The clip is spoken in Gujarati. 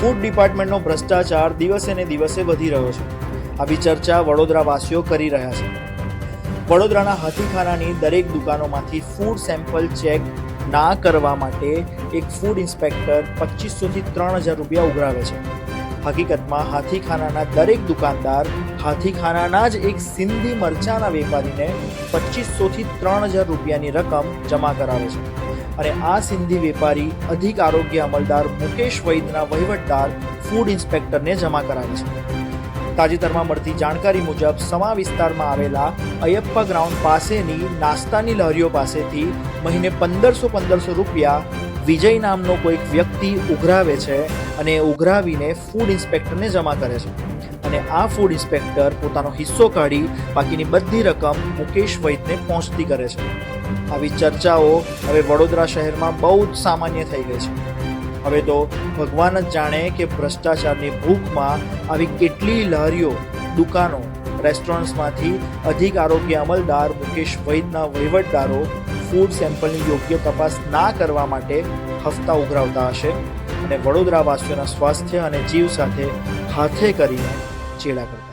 ફૂડ ડિપાર્ટમેન્ટનો ભ્રષ્ટાચાર દિવસે ને દિવસે વધી રહ્યો છે. આવી ચર્ચા વડોદરાવાસીઓ કરી રહ્યા છે. વડોદરાના હાથીખાનાની દરેક દુકાનોમાંથી ફૂડ સેમ્પલ ચેક ના કરવા માટે એક ફૂડ ઇન્સ્પેક્ટર પચીસોથી ત્રણ હજાર રૂપિયા ઉઘરાવે છે. હકીકતમાં હાથીખાનાના દરેક દુકાનદાર હાથીખાનાના જ એક સિંધી મરચાના વેપારીને પચીસોથી ત્રણ હજાર રૂપિયાની રકમ જમા કરાવે છે. અને આ સિંધી વેપારી અધિક આરોગ્ય અમલદાર મુકેશ વૈદના વહીવટદાર ફૂડ ઇન્સ્પેક્ટરને જમા કરાવે છે. તાજેતરમાં મળતી જાણકારી મુજબ સમા વિસ્તારમાં આવેલા અયપ્પા ગ્રાઉન્ડ પાસેની નાસ્તાની લહેરીઓ પાસેથી મહિને પંદરસો પંદરસો રૂપિયા વિજય નામનો કોઈક વ્યક્તિ ઉઘરાવે છે અને ઉઘરાવીને ફૂડ ઇન્સ્પેક્ટરને જમા કરે છે. અને આ ફૂડ ઇન્સ્પેક્ટર પોતાનો હિસ્સો કાઢી બાકીની બધી રકમ મુકેશ વૈદને પહોંચતી કરે છે. આવી ચર્ચાઓ હવે વડોદરા શહેરમાં બહુ જ સામાન્ય થઈ ગઈ છે. હવે તો ભગવાન જ જાણે કે ભ્રષ્ટાચારની ભૂખમાં આવી કેટલી લહેરીઓ, દુકાનો રેસ્ટોરન્ટ્સમાંથી અધિક આરોગ્ય અમલદાર મુકેશ વૈદના વહીવટદારો ફૂડ સેમ્પલની યોગ્ય તપાસ ના કરવા માટે હફતા ઉઘરાવતા હશે અને વડોદરાવાસીઓના સ્વાસ્થ્ય અને જીવ સાથે હાથે કરીને ચેડા કરતા